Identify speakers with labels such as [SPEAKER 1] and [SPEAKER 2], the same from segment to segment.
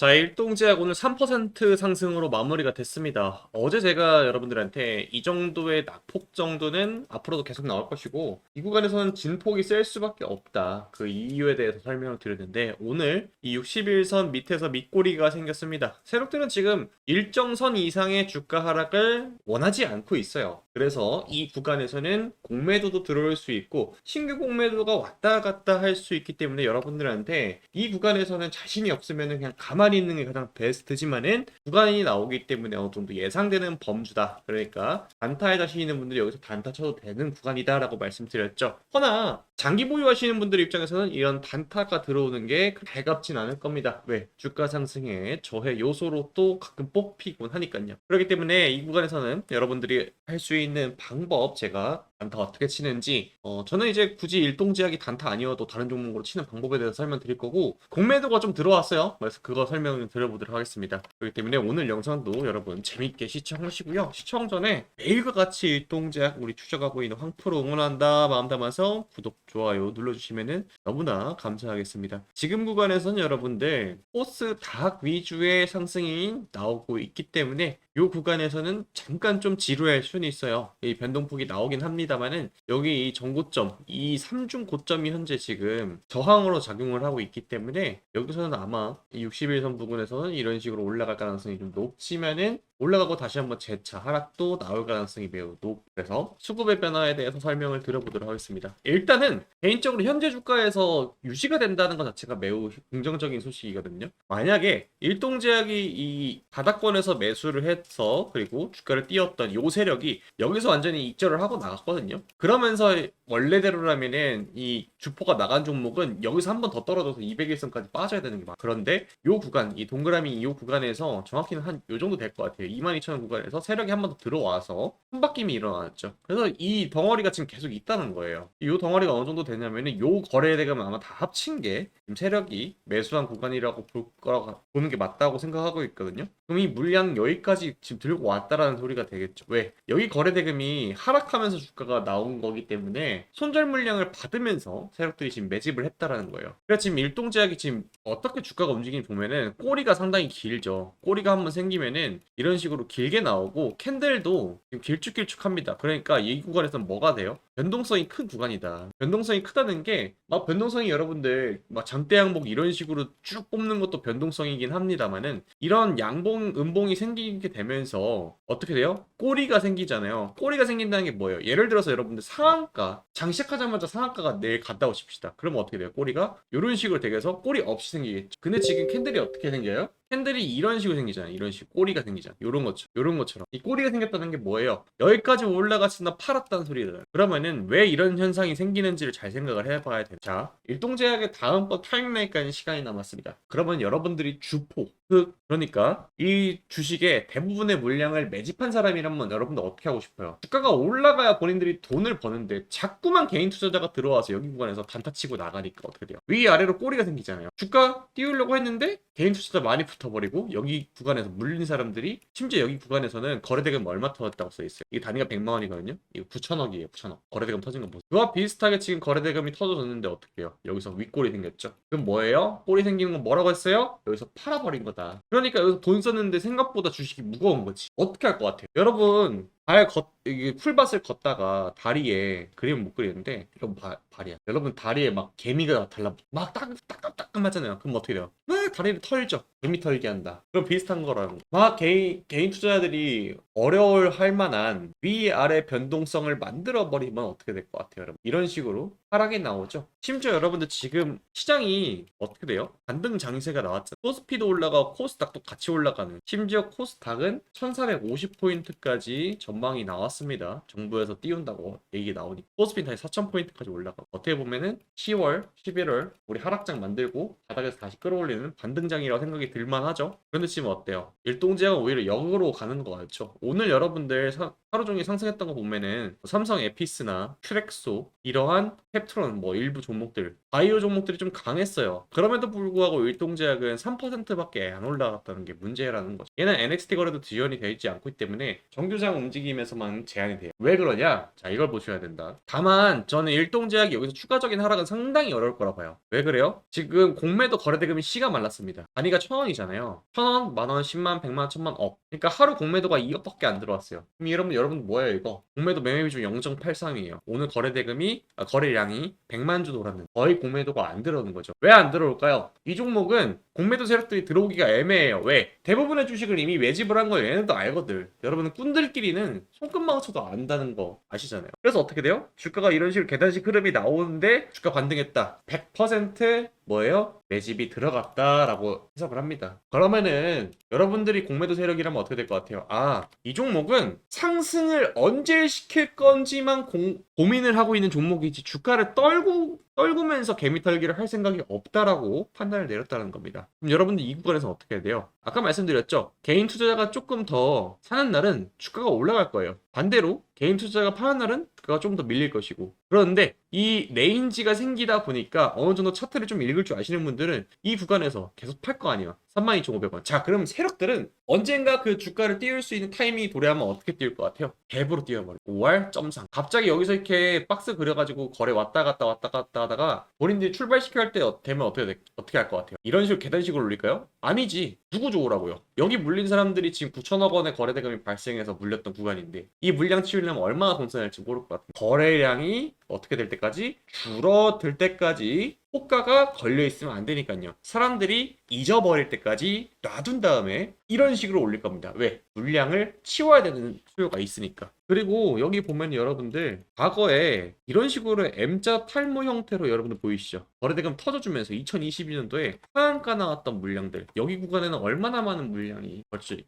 [SPEAKER 1] 자, 일동제약 오늘 3% 상승으로 마무리가 됐습니다. 어제 제가 여러분들한테 이 정도의 낙폭 정도는 앞으로도 계속 나올 것이고, 이 구간에서는 진폭이 셀 수밖에 없다. 그 이유에 대해서 설명을 드렸는데, 오늘 이 61선 밑에서 밑꼬리가 생겼습니다. 세력들은 지금 일정 선 이상의 주가 하락을 원하지 않고 있어요. 그래서 이 구간에서는 공매도도 들어올 수 있고, 신규 공매도가 왔다 갔다 할 수 있기 때문에 여러분들한테 이 구간에서는 자신이 없으면 그냥 가만히 있는 게 가장 베스트지만은 구간이 나오기 때문에 어느 정도 예상되는 범주다. 그러니까 단타에 자신 있는 분들이 여기서 단타 쳐도 되는 구간이다라고 말씀드렸죠. 허나 장기 보유하시는 분들 입장에서는 이런 단타가 들어오는 게 달갑진 않을 겁니다. 왜? 주가 상승의 저해 요소로 또 가끔 뽑히곤 하니까요. 그렇기 때문에 이 구간에서는 여러분들이 할 수 있는 방법 제가 단타 어떻게 치는지 어, 저는 이제 굳이 일동제약이 단타 아니어도 다른 종목으로 치는 방법에 대해서 설명드릴 거고 공매도가 좀 들어왔어요. 그래서 그거 설명을 드려보도록 하겠습니다. 그렇기 때문에 오늘 영상도 여러분 재밌게 시청하시고요. 시청 전에 매일과 같이 일동제약 우리 추적하고 있는 황프로 응원한다 마음 담아서 구독 좋아요 눌러주시면은 너무나 감사하겠습니다. 지금 구간에서는 여러분들 포스 닭 위주의 상승이 나오고 있기 때문에 이 구간에서는 잠깐 좀 지루할 수는 있어요. 이 변동폭이 나오긴 합니다만은 여기 이 전고점, 이 3중 고점이 현재 지금 저항으로 작용을 하고 있기 때문에 여기서는 아마 이 61선 부근에서는 이런 식으로 올라갈 가능성이 좀 높지만은 올라가고 다시 한번 재차 하락도 나올 가능성이 매우 높. 그래서 수급의 변화에 대해서 설명을 드려보도록 하겠습니다. 일단은 개인적으로 현재 주가에서 유지가 된다는 것 자체가 매우 긍정적인 소식이거든요. 만약에 일동제약이 이 바닥권에서 매수를 해서 그리고 주가를 띄웠던 요 세력이 여기서 완전히 익절을 하고 나갔거든요. 그러면서 원래대로라면은 이 주포가 나간 종목은 여기서 한 번 더 떨어져서 201선까지 빠져야 되는 게 맞아. 그런데 요 구간, 이 동그라미 이 구간에서 정확히는 한 요 정도 될 것 같아요. 22,000원 구간에서 세력이 한 번 더 들어와서 한 바뀜이 일어났죠. 그래서 이 덩어리가 지금 계속 있다는 거예요. 이 덩어리가 어느 정도 되냐면은 요 거래대금 아마 다 합친 게 세력이 매수한 구간이라고 볼 거라고 보는 게 맞다고 생각하고 있거든요. 그럼 이 물량 여기까지 지금 들고 왔다라는 소리가 되겠죠. 왜? 여기 거래대금이 하락하면서 주가가 나온 거기 때문에 손절 물량을 받으면서 세력들이 지금 매집을 했다라는 거예요. 그래서 지금 일동제약이 지금 어떻게 주가가 움직이는지 보면은 꼬리가 상당히 길죠. 꼬리가 한번 생기면은 이런 식으로 길게 나오고 캔들도 길쭉길쭉합니다. 그러니까 이 구간에서는 뭐가 돼요? 변동성이 큰 구간이다. 변동성이 크다는 게 막 변동성이 여러분들 막 장대 양복 이런 식으로 쭉 뽑는 것도 변동성이긴 합니다만은 이런 양봉 음봉이 생기게 되면서 어떻게 돼요? 꼬리가 생기잖아요. 꼬리가 생긴다는 게 뭐예요? 예를 들어서 여러분들 상한가 장 시작하자마자 상한가가 내일 갔다 오십시다. 그러면 어떻게 돼요? 꼬리가 이런 식으로 되게서 꼬리 없이 생기겠죠. 근데 지금 캔들이 어떻게 생겨요? 캔들이 이런 식으로 생기잖아요. 이런 식 꼬리가 생기잖아요. 이런 것처럼, 이런 것처럼. 이 꼬리가 생겼다는 게 뭐예요? 여기까지 올라갔으나 팔았다는 소리잖아요. 그러면은 왜 이런 현상이 생기는지를 잘 생각을 해봐야 돼요. 자, 일동제약의 다음번 타임라인까지 시간이 남았습니다. 그러면 여러분들이 주포, 그 그러니까 이 주식의 대부분의 물량을 매집한 사람이라면 여러분들 어떻게 하고 싶어요? 주가가 올라가야 본인들이 돈을 버는데 자꾸만 개인 투자자가 들어와서 여기 구간에서 단타 치고 나가니까 어떻게 돼요? 위아래로 꼬리가 생기잖아요. 주가 띄우려고 했는데 개인 투자자 많이 붙어버리고 여기 구간에서 물린 사람들이 심지어 여기 구간에서는 거래대금 얼마 터졌다고 써 있어요. 이게 단위가 100만 원이거든요. 이거 9천억이에요. 9천억. 거래대금 터진 거 보세요. 그와 비슷하게 지금 거래대금이 터져졌는데 어떻게 해요? 여기서 윗꼬리 생겼죠. 그럼 뭐예요? 꼬리 생기는 건 뭐라고 했어요? 여기서 팔아버린 거다. 그러니까 여기서 돈 썼는데 생각보다 주식이 무거운 거지. 어떻게 할 것 같아요? 여러분 발 걷, 이게 풀밭을 걷다가 다리에 그림을 못 그리는데 이건 바, 발이야. 여러분 다리에 막 개미가 달라붙, 막 따끔 따끔 따끔 하잖아요. 그럼 어떻게 돼요? 막 다리를 털죠. 개미 털게 한다. 그럼 비슷한 거라는 거. 막 개인 개인 투자자들이 어려울 할 만한 위 아래 변동성을 만들어 버리면 어떻게 될 것 같아요, 여러분? 이런 식으로 하락이 나오죠. 심지어 여러분들 지금 시장이 어떻게 돼요? 반등 장세가 나왔잖아요. 코스피도 올라가고 코스닥도 같이 올라가는. 심지어 코스닥은 1450포인트까지 전 망이 나왔습니다. 정부에서 띄운다고 얘기 나오니 코스피 다시 4000포인트까지 올라가고 어떻게 보면은 10월, 11월 우리 하락장 만들고 바닥에서 다시 끌어올리는 반등장이라고 생각이 들만하죠. 그런데 지금 어때요? 일동제약은 오히려 역으로 가는 거 같죠. 오늘 여러분들 사- 하루 종일 상승했던 거 보면은 삼성 에피스나 트렉소 이러한 펩트론 뭐 일부 종목들 바이오 종목들이 좀 강했어요. 그럼에도 불구하고 일동제약은 3%밖에 안 올라갔다는 게 문제라는 거죠. 얘는 NXT 거래도 지원이 되어 있지 않고 있기 때문에 정규장 움직임에서만 제한이 돼요. 왜 그러냐? 자 이걸 보셔야 된다. 다만 저는 일동제약이 여기서 추가적인 하락은 상당히 어려울 거라 봐요. 왜 그래요? 지금 공매도 거래대금이 씨가 말랐습니다. 단위가 천 원이잖아요. 천 원, 만 원, 십만, 백만, 천만 억. 그러니까 하루 공매도가 2억밖에 안 들어왔어요. 그럼 여러분 여러분 뭐예요 이거? 공매도 매매 비중 0.83이에요. 오늘 거래 대금이 아, 거래량이 100만 주 돌았는데 거의 공매도가 안 들어오는 거죠. 왜 안 들어올까요? 이 종목은 공매도 세력들이 들어오기가 애매해요. 왜? 대부분의 주식을 이미 매집을 한걸 얘네도 알거든. 여러분은 꾼들끼리는 손끝만 맞춰도 안다는 거 아시잖아요. 그래서 어떻게 돼요? 주가가 이런 식으로 계단식 흐름이 나오는데 주가 반등했다. 100% 뭐예요? 매집이 들어갔다라고 해석을 합니다. 그러면은 여러분들이 공매도 세력이라면 어떻게 될 것 같아요? 아, 이 종목은 상승을 언제 시킬 건지만 공- 고민을 하고 있는 종목이지 주가를 떨고 떨구면서 개미 털기를 할 생각이 없다라고 판단을 내렸다는 겁니다. 그럼 여러분들 이 구간에서 어떻게 해야 돼요? 아까 말씀드렸죠. 개인 투자자가 조금 더 사는 날은 주가가 올라갈 거예요. 반대로 개인 투자자가 파는 날은 주가가 좀 더 밀릴 것이고. 그런데 이 레인지가 생기다 보니까 어느 정도 차트를 좀 읽을 줄 아시는 분들은 이 구간에서 계속 팔 거 아니야. 32,500원. 자, 그럼 세력들은 언젠가 그 주가를 띄울 수 있는 타이밍이 도래하면 어떻게 띄울 것 같아요? 갭으로 띄워버리고 5월 점상. 갑자기 여기서 이렇게 박스 그려가지고 거래 왔다 갔다 왔다 갔다 하다가 본인들이 출발시켜야 할 때 되면 어떻게 돼- 어떻게 할 것 같아요? 이런 식으로 계단식으로 올릴까요? 아니지. 누구 좋으라고요? 여기 물린 사람들이 지금 9천억 원의 거래 대금이 발생해서 물렸던 구간인데 이 물량 치우려면 얼마나 돈 써야 할지 모를 것 같아요. 거래량이 어떻게 될 때까지 줄어들 때까지 호가가 걸려 있으면 안 되니까요. 사람들이 잊어버릴 때까지 놔둔 다음에 이런 식으로 올릴 겁니다. 왜? 물량을 치워야 되는 수요가 있으니까. 그리고 여기 보면 여러분들 과거에 이런 식으로 M자 탈모 형태로 여러분들 보이시죠? 거래대금 터져주면서 2022년도에 하한가 나왔던 물량들 여기 구간에는 얼마나 많은 물량이 있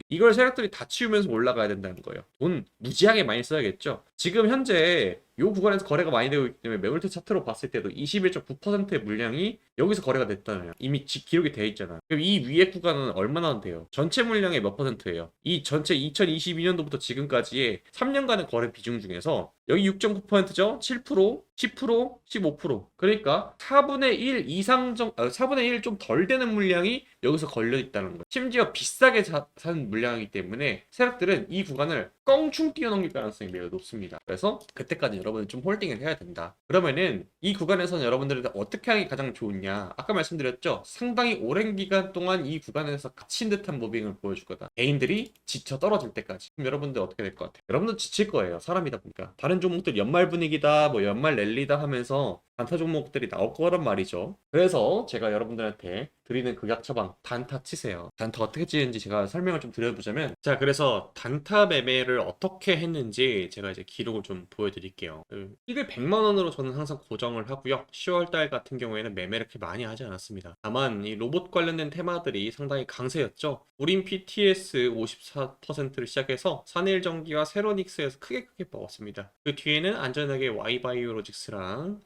[SPEAKER 1] 이걸 세력들이 다 치우면서 올라가야 된다는 거예요. 돈 무지하게 많이 써야겠죠. 지금 현재 이 구간에서 거래가 많이 되고 있기 때문에 매물대 차트로 봤을 때도 21.9%의 물량이 여기서 거래가 됐잖아요. 이미 지- 기록이 되어 있잖아요. 그럼 이 위에 구간은 얼마나 돼요? 전체 물량의 몇 퍼센트예요? 이 전체 2022년도부터 지금까지의 3년간의 거래 비중 중에서 여기 6.9%죠? 7%, 10%, 15%. 그러니까 4분의 1 이상 정, 아, 4분의 1 좀 덜 되는 물량이 여기서 걸려 있다는 거예요. 심지어 비싸게 사, 산 물량이기 때문에 세력들은 이 구간을 껑충 뛰어넘길 가능성이 매우 높습니다. 그래서 그때까지 여러분은 좀 홀딩을 해야 된다. 그러면은 이 구간에서는 여러분들이 어떻게 하는 게 가장 좋으냐? 아까 말씀드렸죠. 상당히 오랜 기간 동안 이 구간에서 갇힌 듯한 무빙을 보여줄 거다. 개인들이 지쳐 떨어질 때까지. 그럼 여러분들 어떻게 될 것 같아요? 여러분들 지칠 거예요. 사람이다 보니까. 다른 종목들 연말 분위기다, 뭐 연말 랠리다 하면서 단타 종목들이 나올 거란 말이죠. 그래서 제가 여러분들한테 드리는 극약 처방 단타 치세요. 단타 어떻게 치는지 제가 설명을 좀 드려보자면 자 그래서 단타 매매를 어떻게 했는지 제가 이제 기록을 좀 보여드릴게요. 그 이글 100만 원으로 저는 항상 고정을 하고요. 10월 달 같은 경우에는 매매를 그렇게 많이 하지 않았습니다. 다만 이 로봇 관련된 테마들이 상당히 강세였죠. 우린 PTS 54%를 시작해서 산일전기와 세로닉스에서 크게 크게 먹었습니다. 그 뒤에는 안전하게 Y바이오로직스랑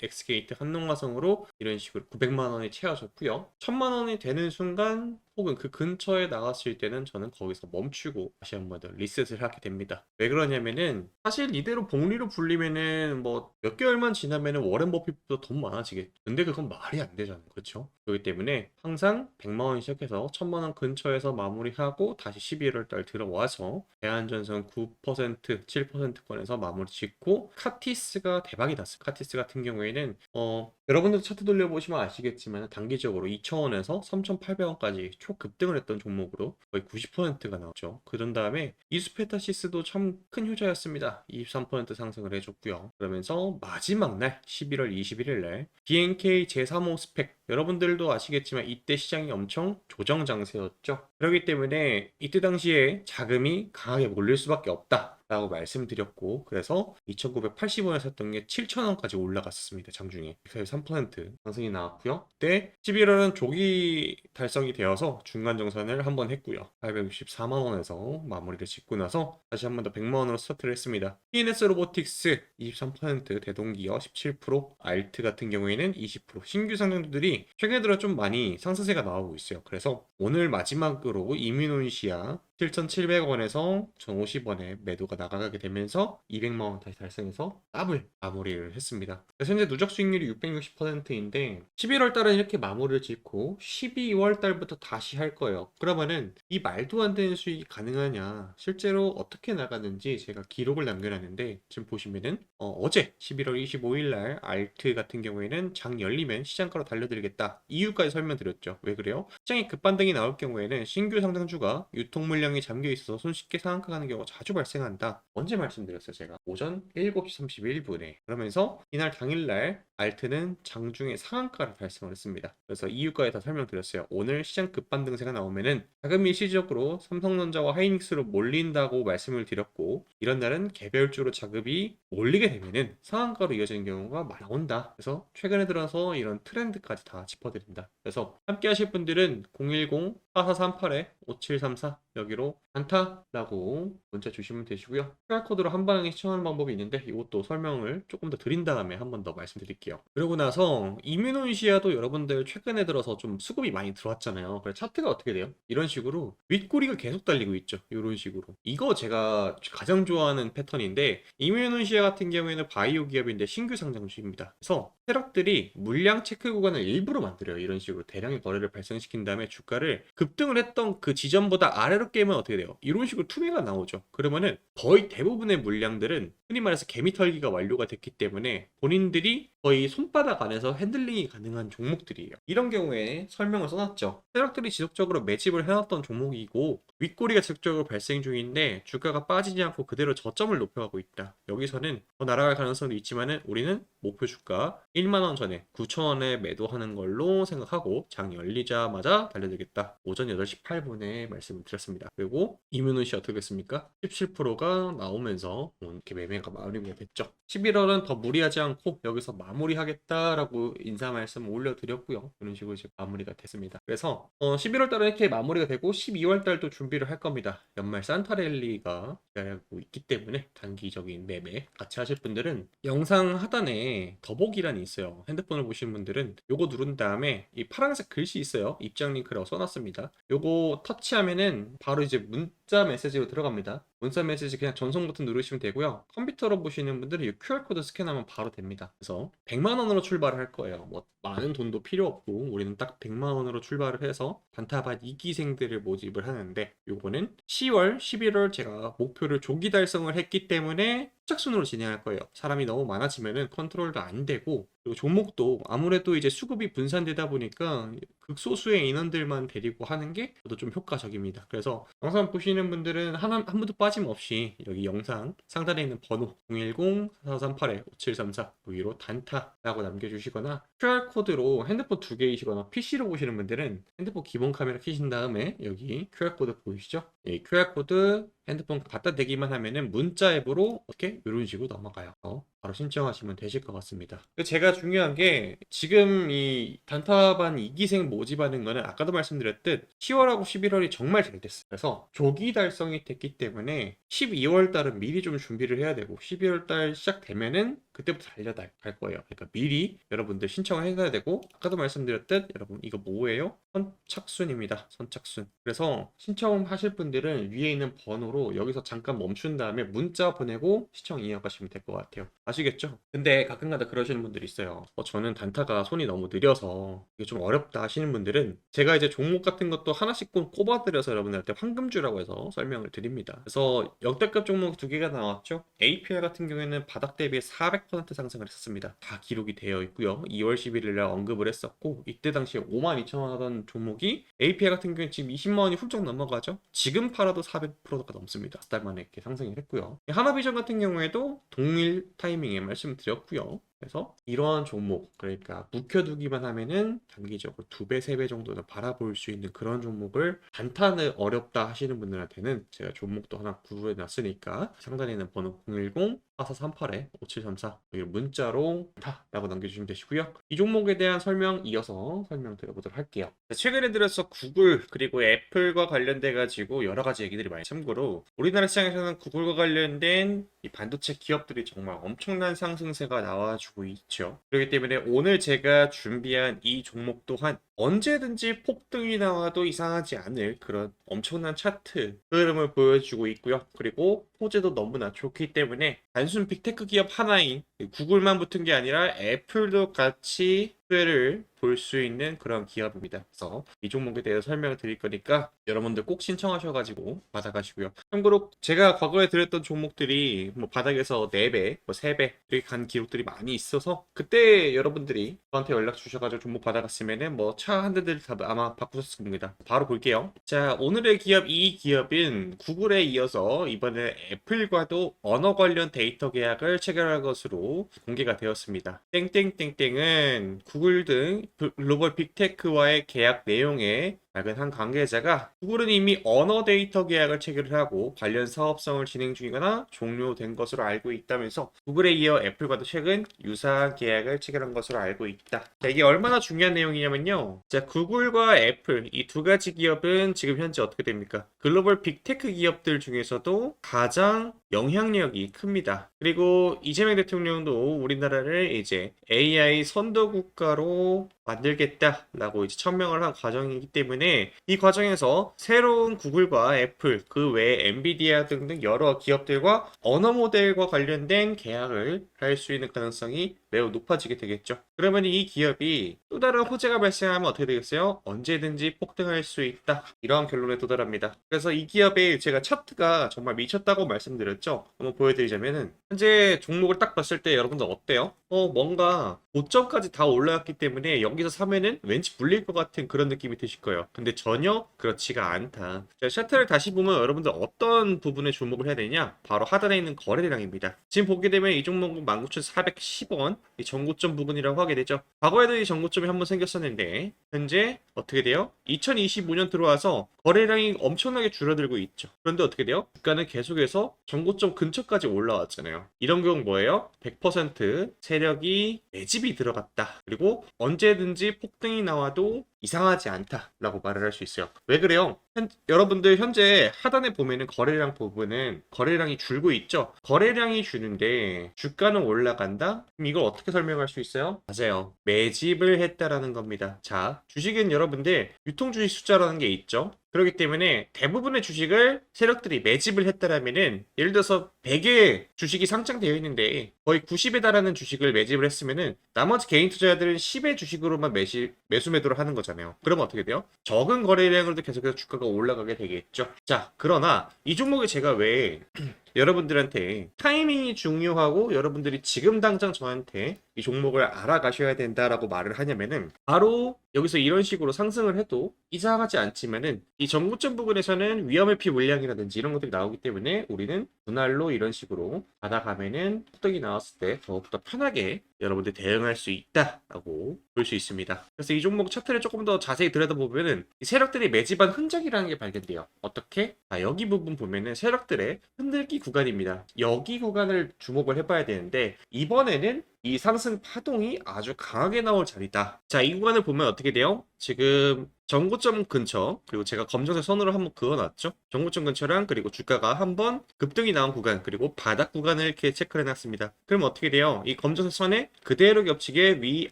[SPEAKER 1] 엑스게이트 한농화성으로 이런 식으로 900만 원이 채워졌고요. 1000만 원이 되는 순간 혹은 그 근처에 나갔을 때는 저는 거기서 멈추고 다시 한번 더 리셋을 하게 됩니다. 왜 그러냐면은 사실 이대로 복리로 불리면은 뭐 몇 개월만 지나면은 워렌 버핏보다 돈 많아지겠죠. 근데 그건 말이 안 되잖아요. 그렇죠? 그렇기 때문에 항상 100만 원 시작해서 1000만 원 근처에서 마무리하고 다시 11월 달 들어와서 대한전선 9% 7%권에서 마무리 짓고 카티스가 대박이 났어요. 카티스 같은 경우에는 어 여러분들 차트 돌려보시면 아시겠지만 단기적으로 2,000원에서 3,800원까지 초급등을 했던 종목으로 거의 90%가 나왔죠. 그런 다음에 이수페타시스도 참 큰 효자였습니다. 23% 상승을 해줬고요. 그러면서 마지막 날 11월 21일 날 BNK 제3호 스펙 여러분들도 아시겠지만 이때 시장이 엄청 조정 장세였죠. 그렇기 때문에 이때 당시에 자금이 강하게 몰릴 수밖에 없다. 라고 말씀드렸고 그래서 2,980원에 샀던 게 7,000원까지 올라갔었습니다 장중에 3% 상승이 나왔고요 그때 11월은 조기 달성이 되어서 중간 정산을 한번 했고요 864만원에서 마무리를 짓고 나서 다시 한 번 더 100만원으로 스타트를 했습니다 PNS 로보틱스 23% 대동기어 17% 알트 같은 경우에는 20% 신규 상장주들이 최근에 들어 좀 많이 상승세가 나오고 있어요. 그래서 오늘 마지막으로 이뮤노시아 7,700원에서 1,050원에 매도가 나가게 되면서 200만 원 다시 달성해서 더블 마무리를 했습니다. 현재 누적 수익률이 660%인데 11월 달은 이렇게 마무리를 짓고 12월 달부터 다시 할 거예요. 그러면은 이 말도 안 되는 수익이 가능하냐? 실제로 어떻게 나가는지 제가 기록을 남겨놨는데 지금 보시면은 어, 제 11월 25일 날 알트 같은 경우에는 장 열리면 시장가로 달려드리겠다. 이유까지 설명드렸죠. 왜 그래요? 시장에 급반등이 나올 경우에는 신규 상장주가 유통 물량 이 잠겨 있어서 손쉽게 상한가 가는 경우가 자주 발생한다. 언제 말씀드렸어요, 제가? 오전 7시 31분에. 그러면서 이날 당일날 알트는 장중에 상한가를 달성을 했습니다. 그래서 이유까지 다 설명드렸어요. 오늘 시장 급반등세가 나오면은 자금 일시적으로 삼성전자와 하이닉스로 몰린다고 말씀을 드렸고 이런 날은 개별주로 자급이 몰리게 되면은 상한가로 이어지는 경우가 많이 나온다. 그래서 최근에 들어서 이런 트렌드까지 다 짚어드린다. 그래서 함께 하실 분들은 010-4438-5734 여기로 안타라고 문자 주시면 되시고요. QR코드로 한 방에 시청하는 방법이 있는데 이것도 설명을 조금 더 드린 다음에 한 번 더 말씀드릴게요. 그러고 나서 이뮤노시아도 여러분들 최근에 들어서 좀 수급이 많이 들어왔잖아요. 그래서 차트가 어떻게 돼요? 이런 식으로 윗꼬리가 계속 달리고 있죠. 이런 식으로. 이거 제가 가장 좋아하는 패턴인데 이뮤노시아 같은 경우에는 바이오 기업인데 신규 상장주입니다. 그래서 세력들이 물량 체크 구간을 일부러 만들어요. 이런 식으로 대량의 거래를 발생시킨 다음에 주가를 급등을 했던 그 지점보다 아래로 깨면 어떻게 돼요? 이런 식으로 투매가 나오죠. 그러면은 거의 대부분의 물량들은 흔히 말해서 개미 털기가 완료가 됐기 때문에 본인들이 거의 손바닥 안에서 핸들링이 가능한 종목들이에요. 이런 경우에 설명을 써놨죠. 세력들이 지속적으로 매집을 해놨던 종목이고 윗꼬리가 지속적으로 발생 중인데 주가가 빠지지 않고 그대로 저점을 높여가고 있다. 여기서는 더 날아갈 가능성도 있지만은 우리는 목표 주가 1만 원 전에 9천 원에 매도하는 걸로 생각하고 장 열리자마자 달려들겠다. 오전 8시 8분에 말씀을 드렸습니다. 그리고 이뮤노시 어떻게 됐습니까? 17%가 나오면서 이렇게 매매가 마무리가 됐죠. 11월은 더 무리하지 않고 여기서 마무리하겠다라고 인사 말씀 올려드렸고요. 이런 식으로 이제 마무리가 됐습니다. 그래서 어, 11월 달은 이렇게 마무리가 되고 12월 달도 준비를 할 겁니다. 연말 산타랠리가 기다리고 있기 때문에 단기적인 매매 같이 하실 분들은 영상 하단에 더보기란이 있어요. 핸드폰을 보시는 분들은 요거 누른 다음에 이 파란색 글씨 있어요. 입장 링크라고 써놨습니다. 요거 터치하면은 바로 이제 문자 메시지로 들어갑니다. 문자 메시지 그냥 전송 버튼 누르시면 되고요. 컴퓨터로 보시는 분들은 이 QR코드 스캔하면 바로 됩니다. 그래서 100만 원으로 출발을 할 거예요. 뭐 많은 돈도 필요 없고 우리는 딱 100만 원으로 출발을 해서 단타밭 2기생들을 모집을 하는데 요거는 10월, 11월 제가 목표를 조기 달성을 했기 때문에 착순으로 진행할 거예요. 사람이 너무 많아지면은 컨트롤도 안 되고 종목도 아무래도 이제 수급이 분산되다 보니까 극소수의 인원들만 데리고 하는 게 저도 좀 효과적입니다. 그래서 영상 보시는 분들은 한, 한 분도 빠짐없이 여기 영상 상단에 있는 번호 010-4438-5734 여기로 단타라고 남겨주시거나 QR코드로 핸드폰 두 개이시거나 PC로 보시는 분들은 핸드폰 기본 카메라 켜신 다음에 여기 QR코드 보이시죠? 이 QR코드 핸드폰 갖다 대기만 하면은 문자 앱으로 이렇게 이런 식으로 넘어가요. 어, 바로 신청하시면 되실 것 같습니다. 제가 중요한 게 지금 이 단타반 2기생 모집하는 거는 아까도 말씀드렸듯 10월하고 11월이 정말 잘 됐어요. 그래서 조기 달성이 됐기 때문에 12월 달은 미리 좀 준비를 해야 되고 12월 달 시작되면은 그때부터 달려갈 거예요. 그러니까 미리 여러분들 신청을 해야 되고 아까도 말씀드렸듯 여러분 이거 뭐예요? 선착순입니다. 선착순. 그래서 신청하실 분들은 위에 있는 번호로 여기서 잠깐 멈춘 다음에 문자 보내고 시청 이어가시면 될 것 같아요. 아시겠죠? 근데 가끔가다 그러시는 분들이 있어요. 어, 저는 단타가 손이 너무 느려서 이게 좀 어렵다 하시는 분들은 제가 이제 종목 같은 것도 하나씩 꼭 꼽아드려서 여러분들한테 황금주라고 해서 설명을 드립니다. 그래서 역대급 종목 두 개가 나왔죠. APR 같은 경우에는 바닥 대비 400% 상승을 했었습니다. 다 기록이 되어 있고요. 2월 11일 날 언급을 했었고 이때 당시에 5만 2천 원 하던 종목이 APR 같은 경우에 지금 20만 원이 훌쩍 넘어가죠. 지금 팔아도 400%가 넘습니다. 달 만에 이렇게 상승을 했고요. 하나비전 같은 경우에도 동일 타이밍에 말씀드렸고요. 그래서 이러한 종목 그러니까 묵혀두기만 하면은 단기적으로 두 배, 세 배 정도는 바라볼 수 있는 그런 종목을 단타는 어렵다 하시는 분들한테는 제가 종목도 하나 구해 놨으니까 상단에 있는 번호 010 4438에 5734 여기 문자로 다라고 남겨주시면 되시고요. 이 종목에 대한 설명 이어서 설명 드려보도록 할게요. 최근에 들어서 구글 그리고 애플과 관련돼 가지고 여러 가지 얘기들이 많이 참고로 우리나라 시장에서는 구글과 관련된 이 반도체 기업들이 정말 엄청난 상승세가 나와주 고 나와주고 있죠. 그렇기 때문에 오늘 제가 준비한 이 종목 또한 언제든지 폭등이 나와도 이상하지 않을 그런 엄청난 차트 흐름을 보여주고 있고요. 그리고 호재도 너무나 좋기 때문에 단순 빅테크 기업 하나인 구글만 붙은 게 아니라 애플도 같이 수혜를 볼수 있는 그런 기업입니다. 그래서 이 종목에 대해서 설명을 드릴 거니까 여러분들 꼭 신청하셔가지고 받아가시고요. 참고로 제가 과거에 드렸던 종목들이 뭐 바닥에서 4배, 뭐 3배 이렇게 간 기록들이 많이 있어서 그때 여러분들이 저한테 연락 주셔가지고 종목 받아갔으면은 뭐 차 한 대들 다 아마 바꾸셨을 겁니다. 바로 볼게요. 자 오늘의 기업 이 기업은 구글에 이어서 이번에 애플과도 언어 관련 데이터 계약을 체결할 것으로 공개가 되었습니다. 땡땡땡땡은 구글 등 글로벌 빅테크와의 계약 내용에 작은 한 관계자가 구글은 이미 언어 데이터 계약을 체결을 하고 관련 사업성을 진행 중이거나 종료된 것으로 알고 있다면서 구글에 이어 애플과도 최근 유사한 계약을 체결한 것으로 알고 있다. 자, 이게 얼마나 중요한 내용이냐면요. 자, 구글과 애플 이 두 가지 기업은 지금 현재 어떻게 됩니까? 글로벌 빅테크 기업들 중에서도 가장 영향력이 큽니다. 그리고 이재명 대통령도 우리나라를 이제 AI 선도 국가로 만들겠다라고 이제 천명을 한 과정이기 때문에 이 과정에서 새로운 구글과 애플 그 외에 엔비디아 등등 여러 기업들과 언어 모델과 관련된 계약을 할 수 있는 가능성이 매우 높아지게 되겠죠. 그러면 이 기업이 또 다른 호재가 발생하면 어떻게 되겠어요? 언제든지 폭등할 수 있다. 이러한 결론에 도달합니다. 그래서 이 기업의 제가 차트가 정말 미쳤다고 말씀드렸죠. 한번 보여드리자면은 현재 종목을 딱 봤을 때 여러분들 어때요? 어 뭔가 고점까지 다 올라왔기 때문에 여기서 사면은 왠지 불릴 것 같은 그런 느낌이 드실 거예요. 근데 전혀 그렇지가 않다. 자, 차트를 다시 보면 여러분들 어떤 부분에 주목을 해야 되냐? 바로 하단에 있는 거래량입니다. 지금 보게 되면 이 종목은 19,410원 이 전고점 부분이라고 하게 되죠. 과거에도 이 전고점이 한번 생겼었는데 현재 어떻게 돼요? 2025년 들어와서 거래량이 엄청나게 줄어들고 있죠. 그런데 어떻게 돼요? 주가는 계속해서 전고점 근처까지 올라왔잖아요. 이런 경우 뭐예요? 100% 세력이 매집이 들어갔다. 그리고 언제든지 폭등이 나와도 이상하지 않다라고 말을 할 수 있어요. 왜 그래요? 현- 여러분들 현재 하단에 보면은 거래량 부분은 거래량이 줄고 있죠. 거래량이 주는데 주가는 올라간다? 그럼 이걸 어떻게 설명할 수 있어요? 맞아요. 매집을 했다라는 겁니다. 자, 주식은 여러분들 유통 주식 숫자라는 게 있죠. 그렇기 때문에 대부분의 주식을 세력들이 매집을 했다라면은 예를 들어서 100의 주식이 상장되어 있는데 거의 90에 달하는 주식을 매집을 했으면은 나머지 개인 투자자들은 10의 주식으로만 매시, 매수 매도를 하는 거잖아요. 그러면 어떻게 돼요? 적은 거래량으로도 계속해서 주가가 올라가게 되겠죠. 자, 그러나 이 종목에 제가 왜 여러분들한테 타이밍이 중요하고 여러분들이 지금 당장 저한테 이 종목을 알아가셔야 된다라고 말을 하냐면은 바로 여기서 이런 식으로 상승을 해도 이상하지 않지만은 이 전고점 부분에서는 위험회피 물량이라든지 이런 것들이 나오기 때문에 우리는 분할로 이런 식으로 받아가면은 폭등이 나왔을 때 더욱더 편하게 여러분들 대응할 수 있다라고 볼 수 있습니다. 그래서 이 종목 차트를 조금 더 자세히 들여다보면은 이 세력들이 매집한 흔적이라는 게 발견돼요. 어떻게? 아, 여기 부분 보면은 세력들의 흔들기 구간입니다. 여기 구간을 주목을 해봐야 되는데 이번에는 이 상승 파동이 아주 강하게 나올 자리다. 자, 이 구간을 보면 어떻게 돼요? 지금 전고점 근처 그리고 제가 검정색 선으로 한번 그어놨죠. 전고점 근처랑 그리고 주가가 한번 급등이 나온 구간 그리고 바닥 구간을 이렇게 체크를 해놨습니다. 그럼 어떻게 돼요? 이 검정색 선에 그대로 겹치게 위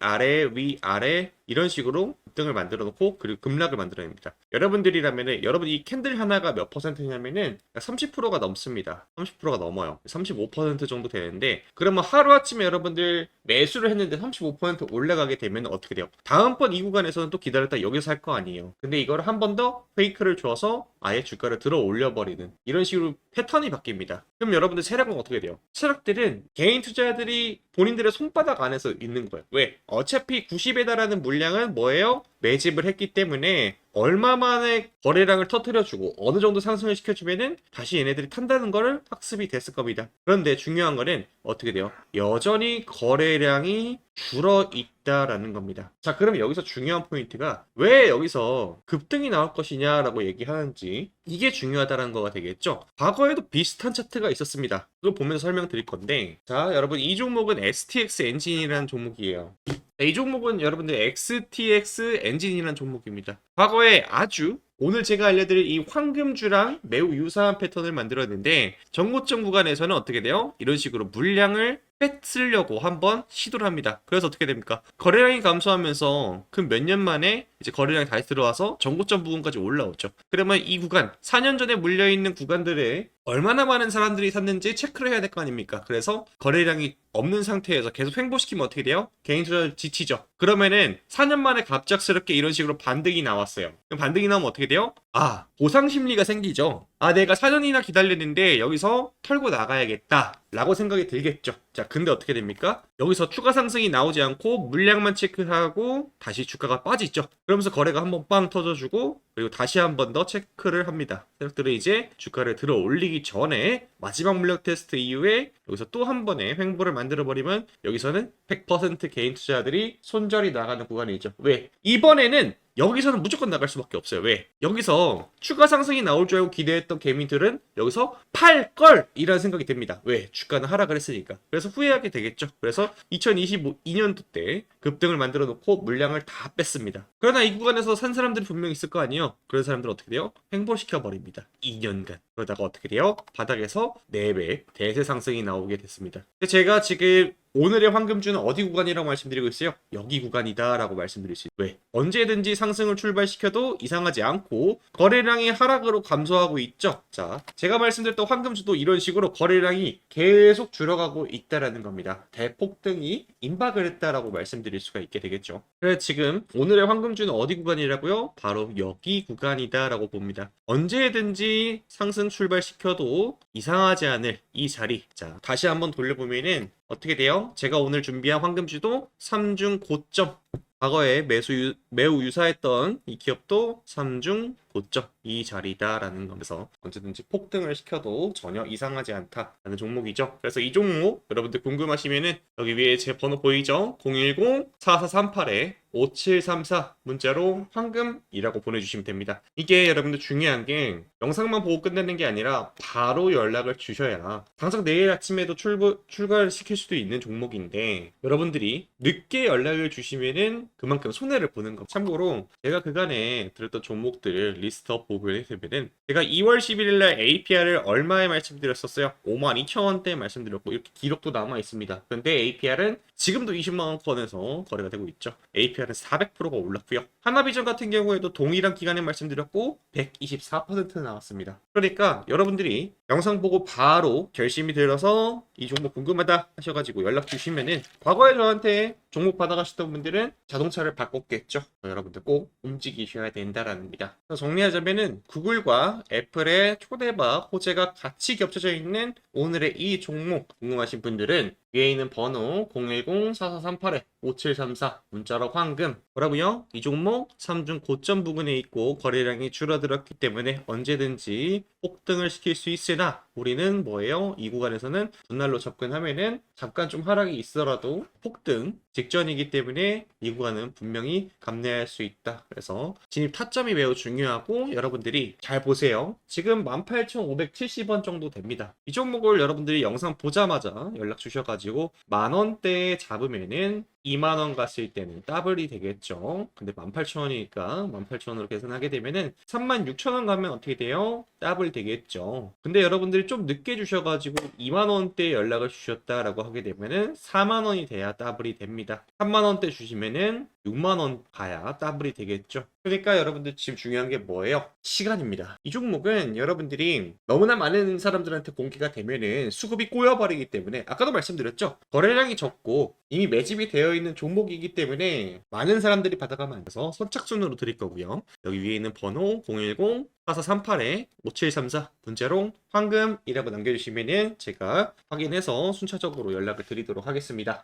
[SPEAKER 1] 아래 위 아래 이런 식으로 급등을 만들어 놓고 그리고 급락을 만들어냅니다. 여러분들이라면은 여러분 이 캔들 하나가 몇 퍼센트냐면은 30%가 넘습니다. 30%가 넘어요. 35% 정도 되는데 그러면 하루아침에 여러분들 매수를 했는데 35% 올라가게 되면 어떻게 돼요? 다음번 이 구간에서는 또 기다렸다 여기서 살거 아니에요. 근데 이걸 한 번 더 페이크를 줘서 아예 주가를 들어 올려버리는 이런 식으로 패턴이 바뀝니다. 그럼 여러분들 세력은 어떻게 돼요? 세력들은 개인 투자자들이 본인들의 손바닥 안에서 있는 거예요. 왜? 어차피 90에 달하는 물 량은 뭐예요? 매집을 했기 때문에 얼마 만에 거래량을 터트려주고 어느 정도 상승을 시켜주면은 다시 얘네들이 탄다는 거를 학습이 됐을 겁니다. 그런데 중요한 거는 어떻게 돼요? 여전히 거래량이 줄어 있다라는 겁니다. 자, 그러면 여기서 중요한 포인트가 왜 여기서 급등이 나올 것이냐라고 얘기하는지 이게 중요하다는 거가 되겠죠. 과거에도 비슷한 차트가 있었습니다. 그걸 보면서 설명드릴 건데, 자, 여러분 이 종목은 STX 엔진이라는 종목이에요. 이 종목은 여러분들 XTX 엔진 이라는 종목입니다. 과거에 아주 오늘 제가 알려드릴 이 황금주랑 매우 유사한 패턴을 만들었는데 전고점 구간에서는 어떻게 돼요? 이런 식으로 물량을 뺐으려고 한번 시도를 합니다. 그래서 어떻게 됩니까? 거래량이 감소하면서 그 몇 년 만에 이제 거래량이 다시 들어와서 정고점 부분까지 올라오죠. 그러면 이 구간 4년 전에 물려 있는 구간들에 얼마나 많은 사람들이 샀는지 체크를 해야 될 거 아닙니까? 그래서 거래량이 없는 상태에서 계속 횡보시키면 어떻게 돼요? 개인 투자를 지치죠. 그러면은 4년 만에 갑작스럽게 이런 식으로 반등이 나왔어요. 반등이 나오면 어떻게 돼요? 아, 보상 심리가 생기죠. 아, 내가 4년이나 기다렸는데 여기서 털고 나가야겠다. 라고 생각이 들겠죠. 자, 근데 어떻게 됩니까? 여기서 추가 상승이 나오지 않고 물량만 체크하고 다시 주가가 빠지죠. 그러면서 거래가 한번 빵 터져주고 그리고 다시 한번 더 체크를 합니다. 세력들은 이제 주가를 들어 올리기 전에 마지막 물량 테스트 이후에 여기서 또 한 번의 횡보를 만들어 버리면 여기서는 100% 개인 투자들이 손절이 나가는 구간이죠. 왜? 이번에는 여기서는 무조건 나갈 수밖에 없어요. 왜? 여기서 추가 상승이 나올 줄 알고 기대했던 개미들은 여기서 팔 걸 이라는 생각이 듭니다. 왜? 주가는 하락을 했으니까. 그래서 후회하게 되겠죠. 그래서 2025년도 때 급등을 만들어 놓고 물량을 다 뺐습니다. 그러나 이 구간에서 산 사람들이 분명히 있을 거 아니에요. 그런 사람들은 어떻게 돼요? 횡보시켜 버립니다. 2년간. 그러다가 어떻게 돼요? 바닥에서 4배 대세 상승이 나오게 됐습니다. 제가 지금 오늘의 황금주는 어디 구간이라고 말씀드리고 있어요? 여기 구간이다라고 말씀드릴 수 있어요. 왜? 언제든지 상승을 출발시켜도 이상하지 않고 거래량이 하락으로 감소하고 있죠. 자, 제가 말씀드렸던 황금주도 이런 식으로 거래량이 계속 줄어가고 있다라는 겁니다. 대폭등이 임박을 했다라고 말씀드릴 수가 있게 되겠죠. 그래서 지금 오늘의 황금주는 어디 구간이라고요? 바로 여기 구간이다라고 봅니다. 언제든지 상승 출발시켜도 이상하지 않을 이 자리. 자, 다시 한번 돌려보면은 어떻게 돼요? 제가 오늘 준비한 황금주도 3중 고점. 과거에 매수 유- 매우 유사했던 이 기업도 3중 고점 이 자리다라는 거면서 언제든지 폭등을 시켜도 전혀 이상하지 않다라는 종목이죠. 그래서 이 종목 여러분들 궁금하시면은 여기 위에 제 번호 보이죠? 010-4438에 5734 문자로 황금이라고 보내주시면 됩니다. 이게 여러분들 중요한 게 영상만 보고 끝내는 게 아니라 바로 연락을 주셔야 당장 내일 아침에도 출부, 출가를 시킬 수도 있는 종목인데 여러분들이 늦게 연락을 주시면은 그만큼 손해를 보는 거. 참고로 제가 그간에 들었던 종목들을 리스트업 보고를 해보면은 제가 2월 11일 날 APR을 얼마에 말씀드렸었어요? 52,000원대 말씀드렸고 이렇게 기록도 남아 있습니다. 근데 APR은 지금도 20만 원권에서 거래가 되고 있죠. APR 은 400%가 올랐고요. 하나비전 같은 경우에도 동일한 기간에 말씀드렸고 124% 나왔습니다. 그러니까 여러분들이 영상 보고 바로 결심이 들어서 이 종목 궁금하다 하셔가지고 연락 주시면은 과거에 저한테 종목 받아가셨던 분들은 자동차를 바꿨겠죠. 여러분들 꼭 움직이셔야 된다라는 겁니다. 정리하자면은 구글과 애플의 초대박 호재가 같이 겹쳐져 있는 오늘의 이 종목 궁금하신 분들은 위에 있는 번호 010-4438-5734 문자로 황금 뭐라고요? 이 종목 3중 고점 부근에 있고 거래량이 줄어들었기 때문에 언제든지 폭등을 시킬 수 있으나 우리는 뭐예요? 이 구간에서는 분할로 접근하면은 잠깐 좀 하락이 있더라도 폭등 직전이기 때문에 이 구간은 분명히 감내할 수 있다. 그래서 진입 타점이 매우 중요하고 여러분들이 잘 보세요. 지금 18,570원 정도 됩니다. 이 종목을 여러분들이 영상 보자마자 연락 주셔가지고 만 원대에 잡으면은 2만 원 갔을 때는 더블이 되겠죠. 근데 18,000원이니까 18,000원으로 계산하게 되면은 36,000원 가면 어떻게 돼요? 더블 되겠죠. 근데 여러분들 이좀 늦게 주셔가지고 2만 원대 연락을 주셨다라고 하게 되면은 4만 원이 돼야 더블이 됩니다. 3만 원대 주시면은 6만 원 가야 더블이 되겠죠. 그러니까 여러분들 지금 중요한 게 뭐예요? 시간입니다. 이 종목은 여러분들이 너무나 많은 사람들한테 공개가 되면은 수급이 꼬여버리기 때문에 아까도 말씀드렸죠. 거래량이 적고 이미 매집이 되어 있는 종목이기 때문에 많은 사람들이 받아가면 안 돼서 선착순으로 드릴 거고요. 여기 위에 있는 번호 010 4438에 5734 문자로 황금이라고 남겨주시면은 제가 확인해서 순차적으로 연락을 드리도록 하겠습니다.